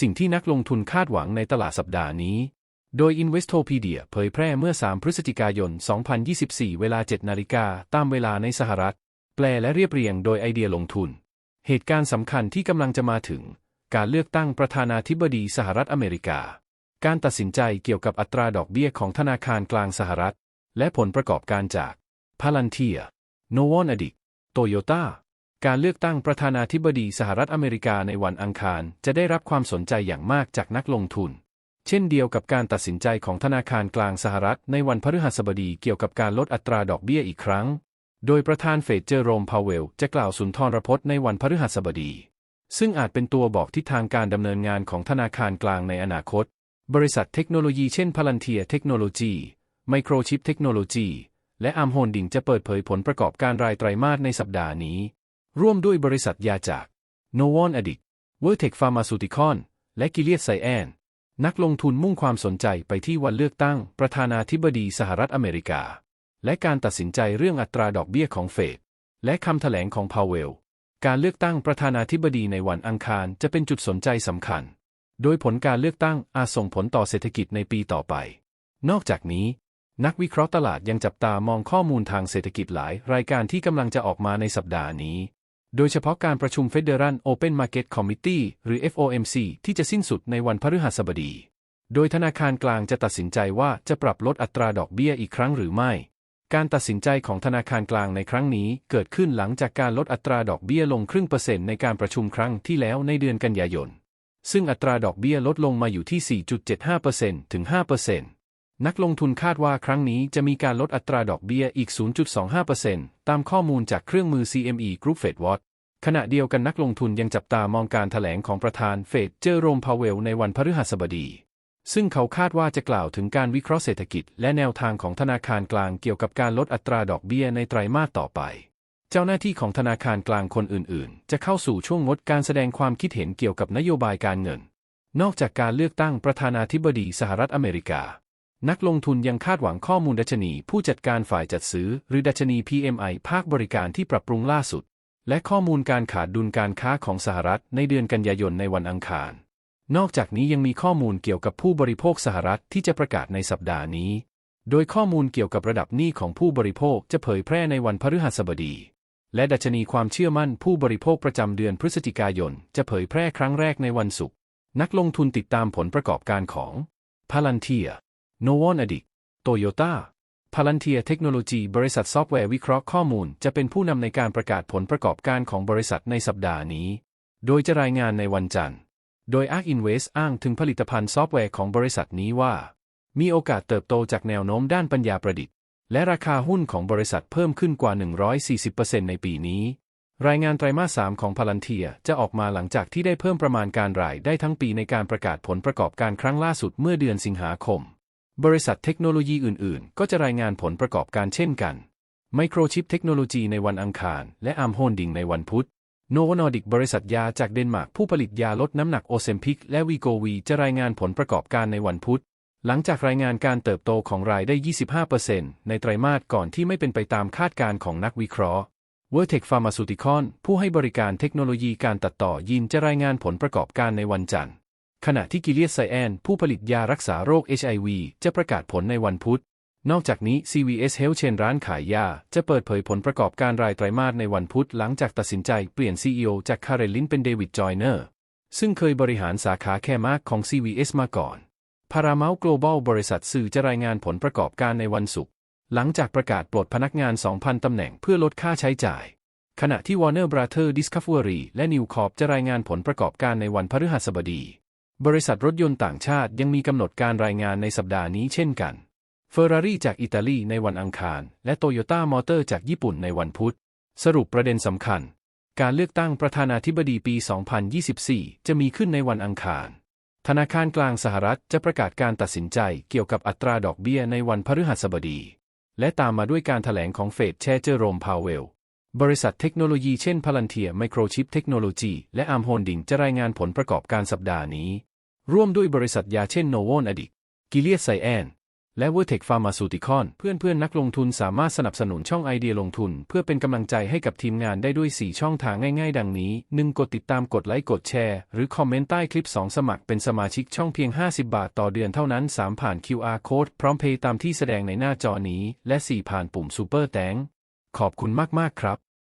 สิ่งที่นักลงทุนคาดหวังในตลาดสัปดาห์นี้ โดย Investopedia เผยแพร่เมื่อ 3 พฤศจิกายน 2024 เวลา 7 นาฬิกาตามเวลาในสหรัฐ แปลและเรียบเรียงโดยไอเดียลงทุน เหตุการณ์สำคัญที่กำลังจะมาถึง การเลือกตั้งประธานาธิบดีสหรัฐอเมริกา การตัดสินใจเกี่ยวกับอัตราดอกเบี้ยของธนาคารกลางสหรัฐ และผลประกอบการจาก Palantir n o v o n a d i c Toyota กา การเลือกตั้งประธานาธิบดีสหรัฐอเมริกาในวันอังคาร จะได้รับความสนใจอย่างมากจากนักลงทุน เช่นเดียวกับการตัดสินใจของธนาคารกลางสหรัฐในวันพฤหัสบดีเกี่ยวกับการลดอัตราดอกเบี้ยอีกครั้ง โดยประธานเฟดเจอโรมพาวเวลจะกล่าวสุนทรพจน์ในวันพฤหัสบดี ซึ่งอาจเป็นตัวบอกทิศทางการดำเนินงานของธนาคารกลางในอนาคต บริษัทเทคโนโลยีเช่นพลันเทียเทคโนโลยีไมโครชิปเทคโนโลยีและอาร์มโฮลดิงจะเปิดเผยผลประกอบการรายไตรมาสในสัปดาห์นี้ ร่วมด้วยบริษัทยาจาก n o v o n a d i c v e r t e c Pharmaceutical และ Gilead Sciences นักลงทุนมุ่งความสนใจไปที่วันเลือกตั้ง ประธานาธิบดีสหรัฐอเมริกา และการตัดสินใจเรื่องอัตราดอกเบี้ยของเฟดและคำแถลงของพาวเวล การเลือกตั้งประธานาธิบดีในวันอังคารจะเป็นจุดสนใจสำคัญ โดยผลการเลือกตั้งอาจส่งผลต่อเศรษฐกิจในปีต่อไป นอกจากนี้ นักวิเคราะห์ตลาดยังจับตามองข้อมูลทางเศรษฐกิจหลาย รายการที่กำลังจะออกมาในสัปดาห์นี้ โดยเฉพาะการประชุม Federal Open Market Committee หรือ FOMC ที่จะสิ้นสุดในวันพฤหัสบดี โดยธนาคารกลางจะตัดสินใจว่าจะปรับลดอัตราดอกเบี้ยอีกครั้งหรือไม่ การตัดสินใจของธนาคารกลางในครั้งนี้เกิดขึ้นหลังจากการลดอัตราดอกเบี้ยลงครึ่งเปอร์เซ็นต์ในการประชุมครั้งที่แล้วในเดือนกันยายน ซึ่งอัตราดอกเบี้ยลดลงมาอยู่ที่ 4.75%ถึง 5% นักลงทุนคาดว่าครั้งนี้จะมีการลดอัตราดอกเบี้ยอีก 0.25%ตามข้อมูลจากเครื่องมือ CME Group Fed Watch ขณะเดียวกันนักลงทุนยังจับตามองการถแถลงของประธานเฟดเจอโรมพาวเวลในวันพฤหัสบดี ซึ่งเขาคาดว่าจะกล่าวถึงการวิเคราะห์เศรษฐกิจ และแนวทางของธนาคารกลางเกี่ยวกับการลดอัตราดอกเบี้ยในไตรมาสต่อไป เจ้าหน้าที่ของธนาคารกลางคนอื่น ๆ จะเข้าสู่ช่วงงดการแสดงความคิดเห็นเกี่ยวกับนโยบายการเงิน นอกจากการเลือกตั้งประธานาธิบดีสหรัฐอเมริกา นักลงทุนยังคาดหวังข้อมูลดัชนีผู้จัดการฝ่ายจัดซื้อ หรือดัชนี PMI ภาคบริการที่ปรับปรุงล่าสุด และข้อมูลการขาดดุลการค้าของสหรัฐในเดือนกันยายนในวันอังคาร นอกจากนี้ยังมีข้อมูลเกี่ยวกับผู้บริโภคสหรัฐที่จะประกาศในสัปดาห์นี้ โดยข้อมูลเกี่ยวกับระดับหนี้ของผู้บริโภคจะเผยแพร่ในวันพฤหัสบดี และดัชนีความเชื่อมั่นผู้บริโภคประจำเดือนพฤศจิกายน จะเผยแพร่ครั้งแรกในวันศุกร์ นักลงทุนติดตามผลประกอบการของพาลันเทีย โนวอนอดิกโตโยต้าพาลันเทียเทคโนโลยีบริษัทซอฟต์แวร์วิเคราะห์ข้อมูล จะเป็นผู้นำในการประกาศผลประกอบการของบริษัทในสัปดาห์นี้ โดยจะรายงานในวันจันทร์ โดย Ark Invest อ้างถึงผลิตภัณฑ์ซอฟต์แวร์ของบริษัทนี้ว่า มีโอกาสเติบโตจากแนวโน้มด้านปัญญาประดิษฐ์ และราคาหุ้นของบริษัทเพิ่มขึ้นกว่า 140%ในปีนี้ รายงานไตรมาส 3 ของพาลันเทียจะออกมาหลังจากที่ได้เพิ่มประมาณการรายได้ทั้งปีในการประกาศผลประกอบการครั้งล่าสุดเมื่อเดือนสิงหาคม บริษัทเทคโนโลยีอื่นๆ ก็จะรายงานผลประกอบการเช่นกัน ไมโครชิปเทคโนโลยีในวันอังคาร และอาร์มโฮลดิงในวันพุธ โนวนอดิกบริษัทยาจากเดนมาร์กผู้ผลิตยาลดน้ำหนักโอเซมพิก และวีโกวีจะรายงานผลประกอบการในวันพุธ หลังจากรายงานการเติบโตของรายได้ 25%ในไตรมาสก่อนที่ไม่เป็นไปตามคาดการณ์ของนักวิเคราะห์ Vertex Pharmaceutical ผู้ให้บริการเทคโนโลยีการตัดต่อยีนจะรายงานผลประกอบการในวันจันทร์ ขณะที่กิเลียสไซแอนผู้ผลิตยารักษาโรค HIV จะประกาศผลในวันพุธ นอกจากนี้ CVS Health Chain ร้านขายยา จะเปิดเผยผลประกอบการรายไตรมาสในวันพุธหลังจากตัดสินใจเปลี่ยน CEO จากคาร์เรลินเป็นเดวิดจอยเนอร์ ซึ่งเคยบริหารสาขาแคมากของ CVS มาก่อน Paramount Global บริษัทสื่อจะรายงานผลประกอบการในวันศุกร์หลังจากประกาศปลดพนักงาน 2,000 ตำแหน่งเพื่อลดค่าใช้จ่าย ขณะที่ Warner Brother Discovery และ New Corp จะรายงานผลประกอบการในวันพฤหัสบดี บริษัทรถยนต์ต่างชาติยังมีกำหนดการรายงานในสัปดาห์นี้เช่นกันเฟอร์รารี่จากอิตาลีในวันอังคาร และโตโยต้ามอเตอร์จากญี่ปุ่นในวันพุธ สรุปประเด็นสำคัญ การเลือกตั้งประธานาธิบดีปี 2024 จะมีขึ้นในวันอังคาร ธนาคารกลางสหรัฐจะประกาศการตัดสินใจเกี่ยวกับอัตราดอกเบี้ยในวันพฤหัสบดี และตามมาด้วยการถแถลงของเฟดแชเจอโรมพาวเวล บริษัทเทคโนโลยีเช่นพลันเทียไมโครชิปเทคโนโลยีและอาร์มโฮลดิงจะรายงานผลประกอบการสัปดาห์นี้ ร่วมด้วยบริษัทยาเช่นโนโวนอดิกกิเลียสไซแอน และ Vertex Pharmaceutical เพื่อนๆนักลงทุนสามารถสนับสนุนช่องไอเดียลงทุน เพื่อเป็นกำลังใจให้กับทีมงานได้ด้วย 4 ช่องทางง่ายๆ ดังนี้ 1. กดติดตามกดไลค์กดแชร์ หรือคอมเมนต์ใต้คลิป 2 สมัครเป็นสมาชิกช่องเพียง 50 บาทต่อเดือนเท่านั้น 3 ผ่าน QR Code พร้อมเพย์ตามที่แสดงในหน้าจอนี้ และ 4 ผ่านปุ่ม Super t h a n k ขอบคุณมากๆครับ